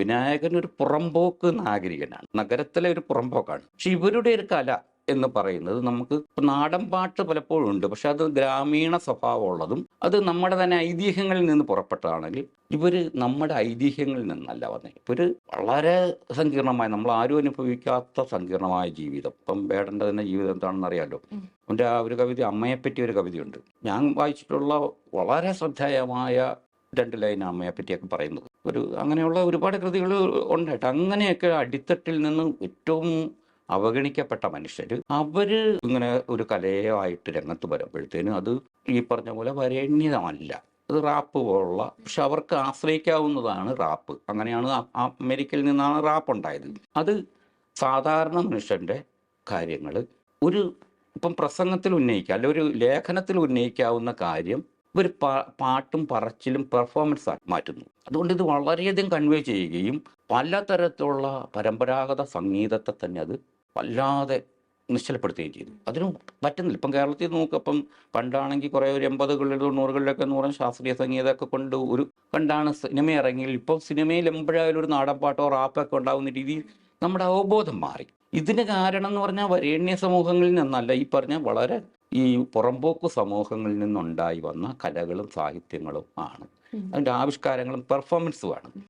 വിനായകൻ ഒരു പുറമ്പോക്ക് നാഗരികനാണ് നഗരത്തിലെ ഒരു പുറമ്പോക്കാണ് പക്ഷെ ഇവരുടെ ഒരു കല എന്ന് പറയുന്നത് നമുക്ക് നാടൻ പാട്ട് പലപ്പോഴും ഉണ്ട്. പക്ഷെ അത് ഗ്രാമീണ സ്വഭാവമുള്ളതും അത് നമ്മുടെ തന്നെ ഐതിഹ്യങ്ങളിൽ നിന്ന് പുറപ്പെട്ടതാണെങ്കിൽ ഇവർ നമ്മുടെ ഐതിഹ്യങ്ങളിൽ നിന്നല്ല വന്നത് ഇവർ വളരെ സങ്കീർണമായ നമ്മൾ ആരും അനുഭവിക്കാത്ത സങ്കീർണമായ ജീവിതം. ഇപ്പം വേടേണ്ട തന്നെ ജീവിതം എന്താണെന്ന് അറിയാലോ? എന്റെ അവന്റെ ആ ഒരു കവിത അമ്മയെപ്പറ്റി ഒരു കവിതയുണ്ട്. ഞാൻ വായിച്ചിട്ടുള്ള വളരെ ശ്രദ്ധേയമായ രണ്ട് ലൈൻ അമ്മയെ പറ്റിയൊക്കെ പറയുന്നത്. ഒരു അങ്ങനെയുള്ള ഒരുപാട് കൃതികൾ ഉണ്ടായിട്ട് അങ്ങനെയൊക്കെ അടിത്തട്ടിൽ നിന്ന് ഏറ്റവും അവഗണിക്കപ്പെട്ട മനുഷ്യർ അവർ ഇങ്ങനെ ഒരു കലയായിട്ട് രംഗത്ത് വരുമ്പോഴത്തേനും അത് ഈ പറഞ്ഞ പോലെ വരേണ്യതമല്ല അത് റാപ്പ് പോലുള്ള പക്ഷെ അവർക്ക് ആശ്രയിക്കാവുന്നതാണ് റാപ്പ്. അങ്ങനെയാണ് അമേരിക്കയിൽ നിന്നാണ് റാപ്പ് ഉണ്ടായത് അത് സാധാരണ മനുഷ്യന്റെ കാര്യങ്ങൾ ഒരു ഇപ്പം പ്രസംഗത്തിൽ ഉന്നയിക്കുക അല്ലെ ഒരു ലേഖനത്തിൽ ഉന്നയിക്കാവുന്ന കാര്യം പാ- പാട്ടും പറച്ചിലും പെർഫോമൻസ് മാറ്റുന്നു. അതുകൊണ്ട് ഇത് വളരെയധികം കൺവേ ചെയ്യുകയും പലതരത്തിലുള്ള പരമ്പരാഗത സംഗീതത്തെ തന്നെ അത് വല്ലാതെ നിശ്ചലപ്പെടുത്തുകയും ചെയ്തു. അതിന് പറ്റുന്നില്ല. ഇപ്പം കേരളത്തിൽ നോക്കപ്പം പണ്ടാണെങ്കിൽ കുറേ ഒരു എൺപതുകളിൽ തൊണ്ണൂറുകളിലൊക്കെ എന്ന് പറഞ്ഞാൽ ശാസ്ത്രീയ സംഗീതമൊക്കെ കൊണ്ട് ഒരു കണ്ടാണ് സിനിമ ഇറങ്ങിയത് ഇപ്പം സിനിമയിൽ എമ്പോഴായാലും ഒരു നാടൻ പാട്ടോ റാപ്പൊക്കെ ഉണ്ടാകുന്ന രീതിയിൽ നമ്മുടെ അവബോധം മാറി. ഇതിന് കാരണം എന്ന് പറഞ്ഞാൽ വരേണ്യ സമൂഹങ്ങളിൽ നിന്നല്ല. ഈ പറഞ്ഞ വളരെ ഈ പുറമ്പോക്ക് സമൂഹങ്ങളിൽ നിന്നുണ്ടായി വന്ന കലകളും സാഹിത്യങ്ങളും ആണ്. അതിന്റെ ആവിഷ്കാരങ്ങളും പെർഫോമൻസുമാണ്